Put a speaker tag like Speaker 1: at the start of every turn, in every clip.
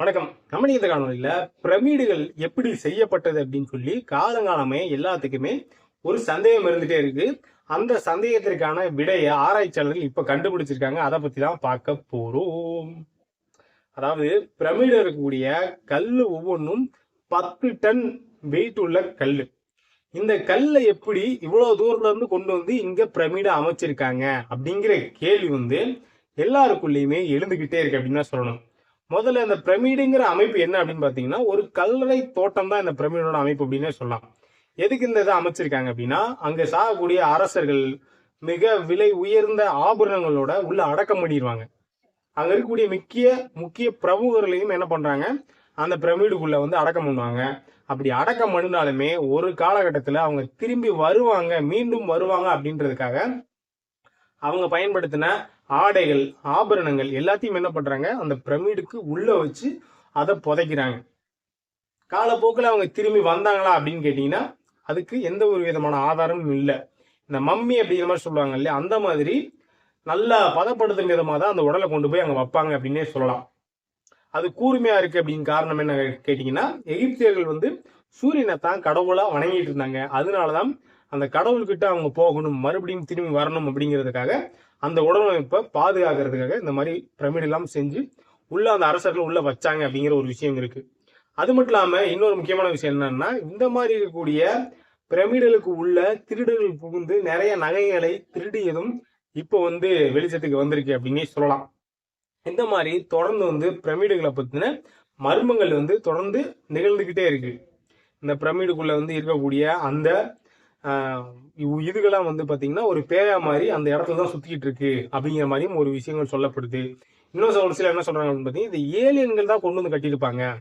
Speaker 1: வணக்கம். நம்ம இந்த காணொலியில பிரமிடுகள் எப்படி செய்யப்பட்டது அப்படின்னு சொல்லி காலங்காலமே எல்லாத்துக்குமே ஒரு சந்தேகம் இருந்துட்டே இருக்கு. அந்த சந்தேகத்திற்கான விடையை ஆராய்ச்சியாளர்கள் இப்ப கண்டுபிடிச்சிருக்காங்க. அதை பத்தி தான் பார்க்க போறோம். அதாவது பிரமிடு இருக்கக்கூடிய கல் ஒவ்வொன்றும் பத்து டன் வெயிட் உள்ள கல் இந்த கல்லை எப்படி இவ்வளவு தூரத்துல இருந்து கொண்டு வந்து இங்க பிரமிடை அமைச்சிருக்காங்க அப்படிங்கிற கேள்வி வந்து எல்லாருக்குள்ளேயுமே எழுந்துகிட்டே இருக்கு அப்படின்னு தான் சொல்லணும். முதல்ல இந்த பிரமிடுங்கிற அமைப்பு என்ன அப்படின்னு பார்த்தீங்கன்னா ஒரு கல்லறை தோட்டம் தான் இந்த பிரமிடோட அமைப்பு அப்படின்னே சொல்லலாம். எதுக்கு இந்த இதை அமைச்சிருக்காங்க அப்படின்னா அங்கே சாகக்கூடிய அரசர்கள் மிக விலை உயர்ந்த ஆபரணங்களோட உள்ள அடக்கம் பண்ணிடுவாங்க. அங்கே இருக்கக்கூடிய முக்கிய முக்கிய பிரமுகர்களையும் என்ன பண்ணுறாங்க அந்த பிரமிடுக்குள்ளே வந்து அடக்கம் பண்ணுவாங்க. அப்படி அடக்கம் பண்ணினாலுமே ஒரு காலகட்டத்தில் அவங்க திரும்பி வருவாங்க மீண்டும் வருவாங்க அப்படின்றதுக்காக அவங்க பயன்படுத்தின ஆடைகள் ஆபரணங்கள் எல்லாத்தையும் என்ன பண்ணுறாங்க அந்த பிரமிடுக்கு உள்ளே வச்சு அதை புதைக்கிறாங்க. காலப்போக்கில் அவங்க திரும்பி வந்தாங்களா அப்படின்னு கேட்டிங்கன்னா அதுக்கு எந்த ஒரு விதமான ஆதாரமும் இல்லை. இந்த மம்மி அப்படிங்கிற மாதிரி சொல்லுவாங்க இல்லையா? அந்த மாதிரி நல்லா பதப்படுத்தும் விதமாக தான் அந்த உடலை கொண்டு போய் அங்கே வைப்பாங்க அப்படின்னே சொல்லலாம். அது கூர்மையாக இருக்குது அப்படின்னு காரணம் என்ன கேட்டிங்கன்னா எகிப்தியர்கள் வந்து சூரியனை தான் கடவுளாக வணங்கிட்டு இருந்தாங்க. அதனாலதான் அந்த கடவுள்கிட்ட அவங்க போகணும் மறுபடியும் திரும்பி வரணும் அப்படிங்கிறதுக்காக அந்த உடலமைப்பை பாதுகாக்கிறதுக்காக இந்த மாதிரி பிரமிடு எல்லாம் செஞ்சு உள்ள அந்த அரசர்கள் உள்ள வச்சாங்க அப்படிங்கிற ஒரு விஷயம் இருக்கு. அது மட்டும் இல்லாம இன்னொரு முக்கியமான விஷயம் என்னன்னா இந்த மாதிரி இருக்கக்கூடிய பிரமிடலுக்கு உள்ள திருடர்கள் புகுந்து நிறைய நகைகளை திருடியதும் இப்போ வந்து வெளிச்சத்துக்கு வந்திருக்கு அப்படின்னே சொல்லலாம். இந்த மாதிரி தொடர்ந்து வந்து பிரமிடுகளை பத்தின மர்மங்கள் வந்து தொடர்ந்து நிகழ்ந்துகிட்டே இருக்கு. இந்த பிரமிடுக்குள்ள வந்து இருக்கக்கூடிய அந்த இதுகெல்லாம் வந்து பார்த்தீங்கன்னா ஒரு பேயா மாதிரி அந்த இடத்துல தான் சுற்றிக்கிட்டு இருக்கு அப்படிங்கிற மாதிரியும் ஒரு விஷயங்கள் சொல்லப்படுது. இன்னும் சில- ஒரு சிலர் என்ன சொல்றாங்க அப்படின்னு பார்த்தீங்கன்னா இந்த ஏலியன்கள் தான் கொண்டு வந்து கட்டியிருப்பாங்க.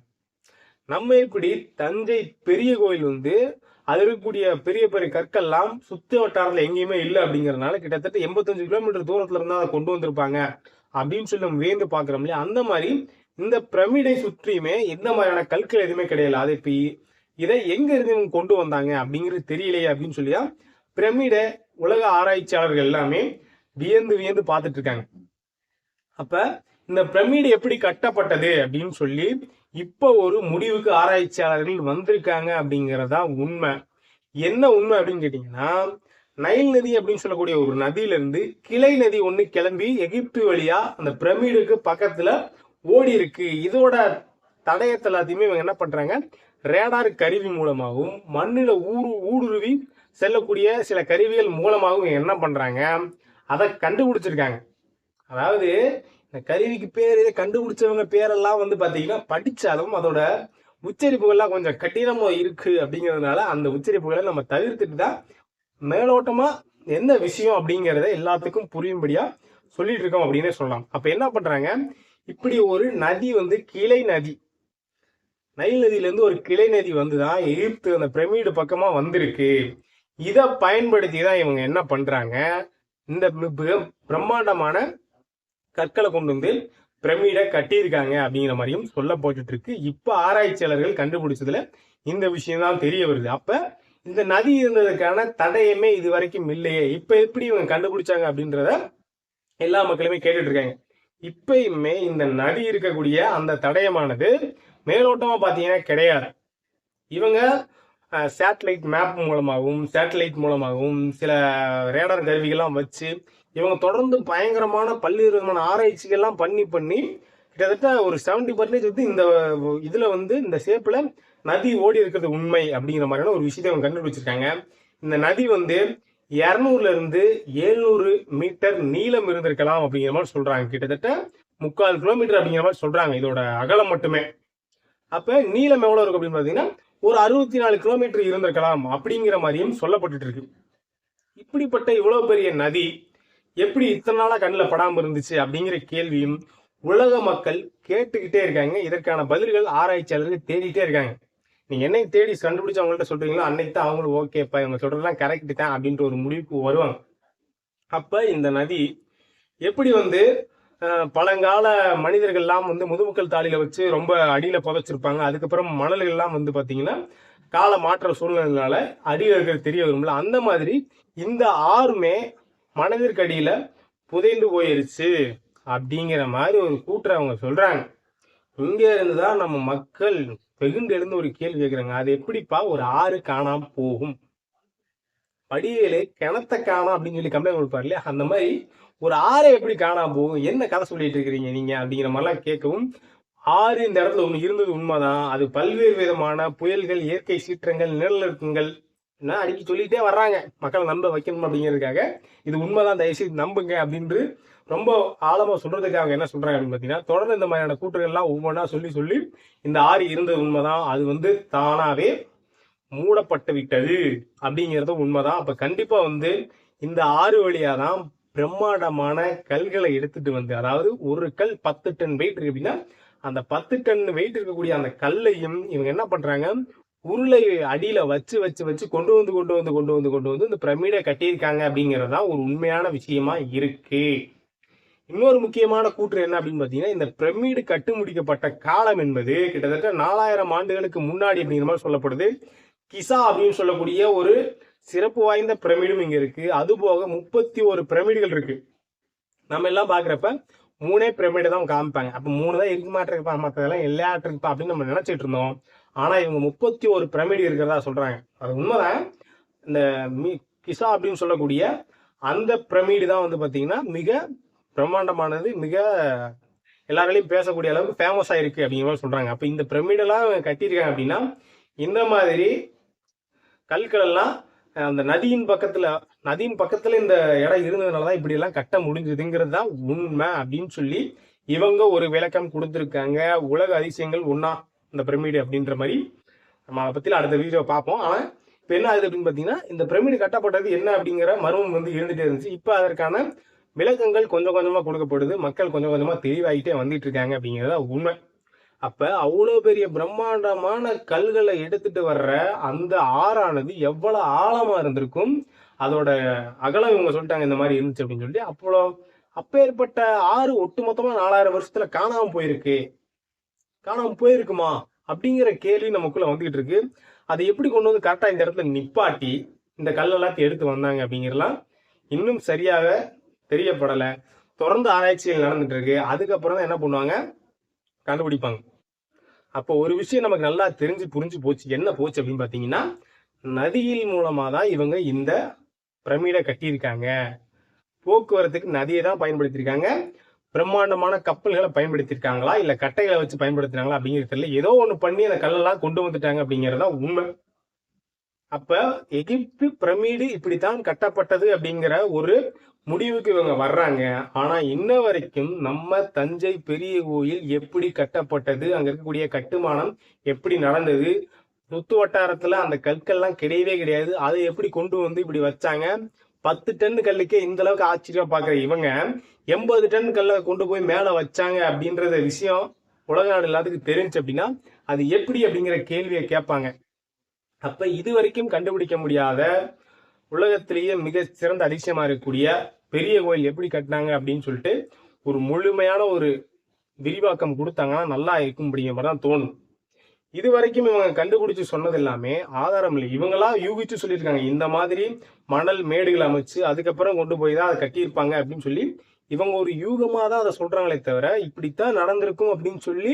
Speaker 1: நம்ம இப்படி தஞ்சை பெரிய கோயில் வந்து அது இருக்கக்கூடிய பெரிய பெரிய கற்கள்லாம் சுற்று வட்டாரத்தில் எங்கேயுமே இல்லை அப்படிங்கறதுனால கிட்டத்தட்ட எண்பத்தஞ்சு கிலோமீட்டர் தூரத்துல இருந்தா அதை கொண்டு வந்திருப்பாங்க. அப்படின்னு சொல்லி நம்ம வியந்து பார்க்குறோம் இல்லையா? அந்த மாதிரி இந்த பிரமிடை சுற்றியுமே எந்த மாதிரியான கற்கள் எதுவுமே கிடையாது அது இப்போ இதை எங்க இருந்து இவங்க கொண்டு வந்தாங்க அப்படிங்கிறது தெரியலையே அப்படின்னு சொல்லியா? பிரமிடை உலக ஆராய்ச்சியாளர்கள் எல்லாமே வியந்து வியந்து பார்த்துட்டு இருக்காங்க. அப்ப இந்த பிரமிடு எப்படி கட்டப்பட்டது அப்படின்னு சொல்லி இப்ப ஒரு முடிவுக்கு ஆராய்ச்சியாளர்கள் வந்திருக்காங்க அப்படிங்கிறதா உண்மை. என்ன உண்மை அப்படின்னு கேட்டீங்கன்னா நைல் நதி அப்படின்னு சொல்லக்கூடிய ஒரு நதியில இருந்து கிளை நதி ஒண்ணு கிளம்பி எகிப்து வழியா அந்த பிரமிடுக்கு பக்கத்துல ஓடி இருக்கு இதோட தடயத்தை எல்லாத்தையுமே இவங்க என்ன பண்றாங்க? ரேடார் கருவி மூலமாகவும் மண்ணில் ஊரு ஊடுருவி செல்லக்கூடிய சில கருவிகள் மூலமாகவும் என்ன பண்ணுறாங்க அதை கண்டுபிடிச்சிருக்காங்க. அதாவது இந்த கருவிக்கு பேர் கண்டுபிடிச்சவங்க பேரெல்லாம் வந்து பார்த்தீங்கன்னா படித்தாலும் அதோட உச்சரிப்புகள்லாம் கொஞ்சம் கடினமாக இருக்குது அப்படிங்கிறதுனால அந்த உச்சரிப்புகளை நம்ம தவிர்த்துட்டு தான் மேலோட்டமாக என்ன விஷயம் அப்படிங்கிறத எல்லாத்துக்கும் புரியும்படியாக சொல்லிட்டு இருக்கோம் அப்படின்னே சொல்லலாம். அப்போ என்ன பண்ணுறாங்க இப்படி ஒரு நதி வந்து கிளை நதி நைல் நதியிலேருந்து ஒரு கிளை நதி வந்துதான் எகிப்து அந்த பிரமிடு பக்கமாக வந்திருக்கு. இதை பயன்படுத்தி தான் இவங்க என்ன பண்ணுறாங்க இந்த பிரம்மாண்டமான கற்களை கொண்டு வந்து பிரமிடை கட்டியிருக்காங்க அப்படிங்கிற மாதிரியும் சொல்லப்பட்டுட்டு இருக்கு இப்போ ஆராய்ச்சியாளர்கள் கண்டுபிடிச்சதுல இந்த விஷயம் தான் தெரிய வருது. அப்போ இந்த நதி இருந்ததுக்கான தடயமே இது வரைக்கும் இல்லையே. இப்போ எப்படி இவங்க கண்டுபிடிச்சாங்க அப்படின்றத எல்லா மக்களுமே கேட்டுட்டு இருக்காங்க இப்பயுமே இந்த நதி இருக்கக்கூடிய அந்த தடயமானது மேலோட்டமாக பார்த்தீங்கன்னா கிடையாது. இவங்க சேட்டலைட் மேப் மூலமாகவும் சேட்டலைட் மூலமாகவும் சில ரேடார் கருவிகள்லாம் வச்சு இவங்க தொடர்ந்து பயங்கரமான பல்வேறு விதமான ஆராய்ச்சிகள்லாம் பண்ணி பண்ணி கிட்டத்தட்ட ஒரு 70% பர்சன்டேஜ் வந்து இந்த இதில் வந்து இந்த ஷேப்பில் நதி ஓடி இருக்கிறது உண்மை அப்படிங்கிற மாதிரியான ஒரு விஷயத்தை அவங்க கண்டுபிடிச்சிருக்காங்க. இந்த நதி வந்து இரநூறுல இருந்து எழுநூறு மீட்டர் நீளம் இருந்திருக்கலாம் அப்படிங்கிற மாதிரி சொல்கிறாங்க கிட்டத்தட்ட முக்கால் கிலோமீட்டர் அப்படிங்கிற மாதிரி சொல்கிறாங்க இதோட அகலம் மட்டுமே. அப்போ நீளம் எவ்வளோ இருக்கும் அப்படின்னு பார்த்தீங்கன்னா ஒரு அறுபத்தி நாலு கிலோமீட்டர் இருந்திருக்கலாம் அப்படிங்கிற மாதிரியும் சொல்லப்பட்டு இருக்கு. இப்படிப்பட்ட இவ்வளோ பெரிய நதி எப்படி இத்தனை நாளாக கண்ணில் படாமல் இருந்துச்சு அப்படிங்கிற கேள்வியும் உலக மக்கள் கேட்டுக்கிட்டே இருக்காங்க. இதற்கான பதில்கள் ஆராய்ச்சியாளர்கள் தேடிட்டே இருக்காங்க. நீங்க என்னை தேடி கண்டுபிடிச்சு அவங்கள்ட்ட சொல்றீங்களோ அன்னைக்கு தான் அவங்களும் ஓகேப்பா இவங்க சொல்றதெல்லாம் கரெக்ட் தான் அப்படின்ற ஒரு முடிவுக்கு வருவாங்க. அப்ப இந்த நதி எப்படி வந்து பழங்கால மனிதர்கள்லாம் வந்து முதுமக்கள் தாளியில வச்சு ரொம்ப அடியில் புதைச்சிருப்பாங்க. அதுக்கப்புறம் மணல்கள்லாம் வந்து பார்த்தீங்கன்னா கால மாற்ற சூழ்நிலைனால அடியில் இருக்கிறது தெரிய வரும்ல. அந்த மாதிரி இந்த ஆறுமே மனதிற்கு புதைந்து போயிருச்சு அப்படிங்கிற மாதிரி ஒரு கூற்றை அவங்க சொல்கிறாங்க இங்கே இருந்து தான் நம்ம மக்கள் வெகுண்டு எழுந்து ஒரு கேள்வி கேட்குறாங்க அது எப்படிப்பா ஒரு ஆறு காணாமல் போகும்? படியலே கிணத்த காணாம் அப்படின்னு சொல்லி கம்ப்ளைண்ட் கொடுப்பார் இல்லையா அந்த மாதிரி ஒரு ஆறை எப்படி காணாம போகும்? என்ன கதை சொல்லிட்டு இருக்கிறீங்க நீங்க? அப்படிங்கிற மாதிரிலாம் கேட்கவும் ஆறு இந்த இடத்துல ஒன்று இருந்தது உண்மைதான். அது பல்வேறு விதமான புயல்கள் இயற்கை சீற்றங்கள் நிலநடுக்கங்கள் என்ன அடிக்கி சொல்லிட்டே வர்றாங்க. மக்களை நம்ப வைக்கணும் அப்படிங்கிறதுக்காக இது உண்மைதான். தயவுசெய்து நம்புங்க அப்படின்று ரொம்ப ஆழமா சொல்றதுக்காக என்ன சொல்றாங்க அப்படின்னு பார்த்தீங்கன்னா தொடர்ந்து இந்த மாதிரியான கூற்றுகள்லாம் ஒவ்வொன்றா சொல்லி சொல்லி இந்த ஆறு இருந்தது உண்மைதான். அது வந்து தானாவே மூடப்பட்டு விட்டது அப்படிங்கிறது உண்மைதான். அப்ப கண்டிப்பா வந்து இந்த ஆறு வழியா தான் பிரம்மாண்டமான கல்களை எடுத்துட்டு வந்து அதாவது ஒரு கல் பத்து டன் வெயிட் இருக்கு அப்படின்னா அந்த பத்து டன் வெயிட் இருக்கக்கூடிய அந்த கல்லையும் இவங்க என்ன பண்றாங்க? உருளை அடியில வச்சு வச்சு வச்சு கொண்டு வந்து கொண்டு வந்து கொண்டு வந்து கொண்டு வந்து இந்த பிரமிடை கட்டியிருக்காங்க அப்படிங்கிறது தான் ஒரு உண்மையான விஷயமா இருக்கு. இன்னொரு முக்கியமான கூற்று என்ன அப்படின்னு பார்த்தீங்கன்னா இந்த பிரமிடு கட்டு முடிக்கப்பட்ட காலம் என்பது கிட்டத்தட்ட நாலாயிரம் ஆண்டுகளுக்கு முன்னாடி அப்படிங்கிற மாதிரி சொல்லப்படுது. கிசா அப்படின்னு சொல்லக்கூடிய ஒரு சிறப்பு வாய்ந்த பிரமிடும் இங்க இருக்கு. அது போக முப்பத்தி ஒரு பிரமிடுகள் இருக்கு. நம்ம எல்லாம் பாக்குறப்ப மூணே பிரமிடு தான் காமிப்பாங்க. அப்ப மூணு தான் இருக்கு மாட்டிருப்பா மற்றதெல்லாம் எல்லாட்டிருப்பா அப்படின்னு நம்ம நினைச்சிட்டு இருந்தோம். ஆனா இவங்க முப்பத்தி ஒரு பிரமிடு இருக்கிறதா சொல்றாங்க. அது உண்மைதான். இந்த மி- கிசா அப்படின்னு சொல்லக்கூடிய அந்த பிரமிடு தான் வந்து பாத்தீங்கன்னா மிக பிரம்மாண்டமானது மிக எல்லாராலையும் பேசக்கூடிய அளவுக்கு ஃபேமஸ் ஆயிருக்கு அப்படிங்கிற மாதிரி சொல்றாங்க. அப்ப இந்த பிரமிடெல்லாம் கட்டியிருக்காங்க அப்படின்னா இந்த மாதிரி கற்கள் எல்லாம் அந்த நதியின் பக்கத்துல நதியின் பக்கத்துல இந்த இடம் இருந்ததுனால தான் இப்படி எல்லாம் கட்ட முடிஞ்சதுங்கிறது தான் உண்மை அப்படின்னு சொல்லி இவங்க ஒரு விளக்கம் கொடுத்துருக்காங்க. உலக அதிசயங்கள் ஒன்னா இந்த பிரமிடு அப்படின்ற மாதிரி. நம்ம அதை பத்தி அடுத்த வீடியோ பார்ப்போம். ஆனா இப்ப என்ன ஆகுது அப்படின்னு பாத்தீங்கன்னா இந்த பிரமிடு கட்டப்பட்டது என்ன அப்படிங்கிற மர்மம் வந்து இருந்துட்டே இருந்துச்சு. இப்ப அதற்கான விளக்கங்கள் கொஞ்சம் கொஞ்சமா கொடுக்கப்படுது. மக்கள் கொஞ்சம் கொஞ்சமா தெளிவாகிட்டே வந்துட்டு இருக்காங்க அப்படிங்கிறத உண்மை. அப்ப அவ்வளவு பெரிய பிரம்மாண்டமான கல்களை எடுத்துட்டு வர்ற அந்த ஆறானது எவ்வளவு ஆழமா இருந்திருக்கும்? அதோட அகலம் இவங்க சொல்லிட்டாங்க இந்த மாதிரி இருந்துச்சு அப்படின்னு சொல்லி அப்போ அப்பேற்பட்ட ஆறு ஒட்டுமொத்தமா நாலாயிரம் வருஷத்துல காணாம போயிருக்கு. காணாம போயிருக்குமா? அப்படிங்கிற கேள்வி நமக்குள்ள வந்துகிட்டு இருக்கு. அதை எப்படி கொண்டு வந்து கரெக்டா இந்த இடத்துல நிப்பாட்டி இந்த கல்லெல்லாத்தையும் எடுத்து வந்தாங்க அப்படிங்கிறலாம் இன்னும் சரியாக தெரியப்படலை. தொடர்ந்து ஆராய்ச்சிகள் நடந்துட்டு இருக்கு. அதுக்கப்புறம் தான் என்ன பண்ணுவாங்க? கண்டுபிடிப்பாங்க. அப்போ ஒரு விஷயம் நமக்கு நல்லா தெரிஞ்சு புரிஞ்சு போச்சு என்ன போச்சு அப்படின்னு பார்த்தீங்கன்னா நதியில் மூலமாக தான் இவங்க இந்த பிரமிடை கட்டியிருக்காங்க. போக்குவரத்துக்கு நதியை தான் பயன்படுத்தியிருக்காங்க. பிரம்மாண்டமான கப்பல்களை பயன்படுத்தியிருக்காங்களா? இல்ல கட்டைகளை வச்சு பயன்படுத்தினாங்களா அப்படிங்கிறது தெரியல. ஏதோ ஒன்று பண்ணி அந்த கல்லெல்லாம் கொண்டு வந்துட்டாங்க அப்படிங்கறதா உண்மை. அப்ப எகிப்து பிரமிடு இப்படித்தான் கட்டப்பட்டது அப்படிங்கிற ஒரு முடிவுக்கு இவங்க வர்றாங்க. ஆனா இன்ன வரைக்கும் நம்ம தஞ்சை பெரிய கோயில் எப்படி கட்டப்பட்டது அங்க இருக்கக்கூடிய கட்டுமானம் எப்படி நடந்தது சுத்து வட்டாரத்துல அந்த கற்கள்லாம் கிடையவே கிடையாது. அதை எப்படி கொண்டு வந்து இப்படி வச்சாங்க? பத்து டன் கல்லுக்கே இந்த அளவுக்கு ஆச்சரியம் பாக்குற இவங்க எண்பது டன் கல்லை கொண்டு போய் மேல வச்சாங்க அப்படின்றத விஷயம் உலக நாடு எல்லாத்துக்கும் தெரிஞ்சு அப்படின்னா அது எப்படி அப்படிங்கிற கேள்வியை கேட்பாங்க. அப்ப இது வரைக்கும் கண்டுபிடிக்க முடியாத உலகத்திலேயே மிக சிறந்த அதிசயமா இருக்கக்கூடிய பெரிய கோயில் எப்படி கட்டினாங்க அப்படின்னு சொல்லிட்டு ஒரு முழுமையான ஒரு விரிவாக்கம் கொடுத்தாங்கன்னா நல்லா இருக்கும் அப்படிங்கிற மாதிரி தான் தோணும். இது வரைக்கும் இவங்க கண்டுபிடிச்சு சொன்னது எல்லாமே ஆதாரம் இல்லை. இவங்களா யூகிச்சு சொல்லியிருக்காங்க. இந்த மாதிரி மணல் மேடுகள் அமைச்சு அதுக்கப்புறம் கொண்டு போய் தான் அதை கட்டியிருப்பாங்க அப்படின்னு சொல்லி இவங்க ஒரு யூகமாக தான் அதை சொல்றாங்களே தவிர இப்படித்தான் நடந்திருக்கும் அப்படின்னு சொல்லி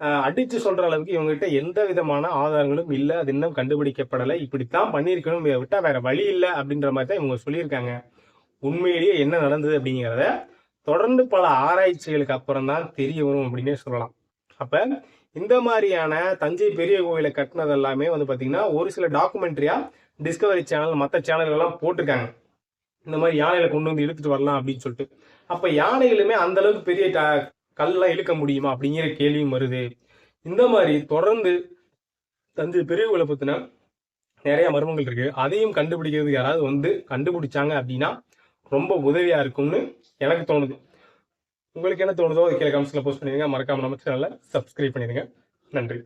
Speaker 1: அடித்து அடிச்சு சொல்ற அளவுக்கு இவங்ககிட்ட எந்த விதமான ஆதாரங்களும் இல்லை. அது இன்னும் கண்டுபிடிக்கப்படலை. இப்படித்தான் பண்ணியிருக்கணும் இதை விட்டா வேற வழி இல்லை அப்படின்ற மாதிரி தான் இவங்க சொல்லியிருக்காங்க. உண்மையிலேயே என்ன நடந்தது அப்படிங்கிறத தொடர்ந்து பல ஆராய்ச்சிகளுக்கு அப்புறம் தான் தெரிய வரும் அப்படின்னே சொல்லலாம். அப்போ இந்த மாதிரியான தஞ்சை பெரிய கோயிலை கட்டினது எல்லாமே வந்து பார்த்திங்கன்னா ஒரு சில டாக்குமெண்ட்ரியாக டிஸ்கவரி சேனல் மற்ற சேனல்கள்லாம் போட்டிருக்காங்க. இந்த மாதிரி யானைகளை கொண்டு வந்து இழுத்துட்டு வரலாம் அப்படின்னு சொல்லிட்டு. அப்போ யானைகளுமே அந்த அளவுக்கு பெரிய ட- கல்லெல்லாம் இழுக்க முடியுமா அப்படிங்கிற கேள்வியும் வருது. இந்த மாதிரி தொடர்ந்து தஞ்சை பெரிய கோயிலை பற்றின நிறைய மர்மங்கள் இருக்கு. அதையும் கண்டுபிடிக்கிறதுக்கு யாராவது வந்து கண்டுபிடிச்சாங்க அப்படின்னா ரொம்ப உதவியா இருக்கும்னு எனக்கு தோணுது. உங்களுக்கு என்ன தோணுதோ கீழே கமெண்ட்ஸில் போஸ்ட் பண்ணிடுங்க. மறக்காம நம்ம சேனலில் சப்ஸ்கிரைப் பண்ணிடுங்க. நன்றி.